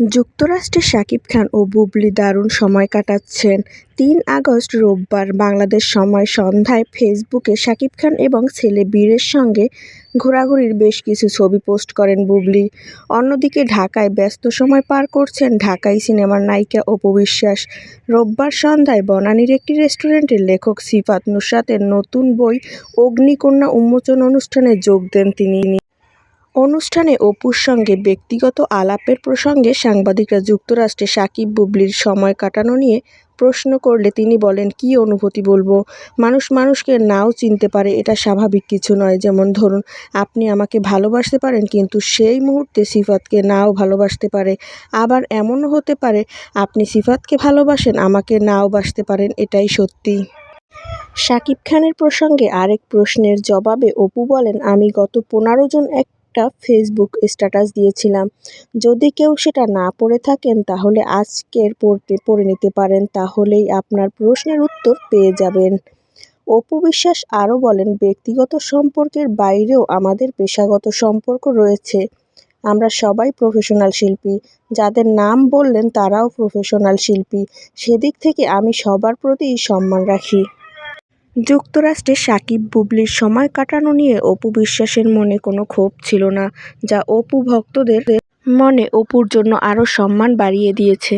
যুক্তরাষ্ট্রে শাকিব খান ও বুবলি দারুণ সময় কাটাচ্ছেন। তিন আগস্ট রোববার বাংলাদেশ সময় সন্ধ্যায় ফেসবুকে শাকিব খান এবং ছেলে বীরের সঙ্গে ঘোরাঘুরির বেশ কিছু ছবি পোস্ট করেন বুবলি। অন্যদিকে ঢাকায় ব্যস্ত সময় পার করছেন ঢাকাই সিনেমার নায়িকা অপু বিশ্বাস। রোববার সন্ধ্যায় বনানীর একটি রেস্টুরেন্টে লেখক সিফাত নুসাতের নতুন বই অগ্নিকন্যা উন্মোচন অনুষ্ঠানে যোগ দেন তিনি। অনুষ্ঠানে অপুর সঙ্গে ব্যক্তিগত আলাপের প্রসঙ্গে সাংবাদিকরা যুক্তরাষ্ট্রে সাকিব-বুবলির সময় কাটানো নিয়ে প্রশ্ন করলে তিনি বলেন, কী অনুভূতি বলব, মানুষ মানুষকে নাও চিনতে পারে এটা স্বাভাবিক কিছু নয়। যেমন ধরুন, আপনি আমাকে ভালোবাসতে পারেন কিন্তু সেই মুহূর্তে সিফাতকে নাও ভালোবাসতে পারে। আবার এমনও হতে পারে আপনি সিফাতকে ভালোবাসেন, আমাকে নাও বাসতে পারেন, এটাই সত্যি। শাকিব খানের প্রসঙ্গে আরেক প্রশ্নের জবাবে অপু বলেন, আমি গত পনেরো জন একটা ফেসবুক স্ট্যাটাস দিয়েছিলাম। যদি কেউ সেটা না পড়ে থাকেন তাহলে আজকের পড়তে পড়ে নিতে পারেন তাহলেই আপনার প্রশ্নের উত্তর পেয়ে যাবেন। অপু বিশ্বাস আরও বলেন, ব্যক্তিগত সম্পর্কের বাইরেও আমাদের পেশাগত সম্পর্ক রয়েছে। আমরা সবাই প্রফেশনাল শিল্পী। যাদের নাম বললেন তারাও প্রফেশনাল শিল্পী। সেদিক থেকে আমি সবার প্রতিই সম্মান রাখি। যুক্তরাষ্ট্রে সাকিব-বুবলির সময় কাটানো নিয়ে অপু বিশ্বাসের মনে কোনো ক্ষোভ ছিল না, যা অপু ভক্তদের মনে অপুর জন্য আরও সম্মান বাড়িয়ে দিয়েছে।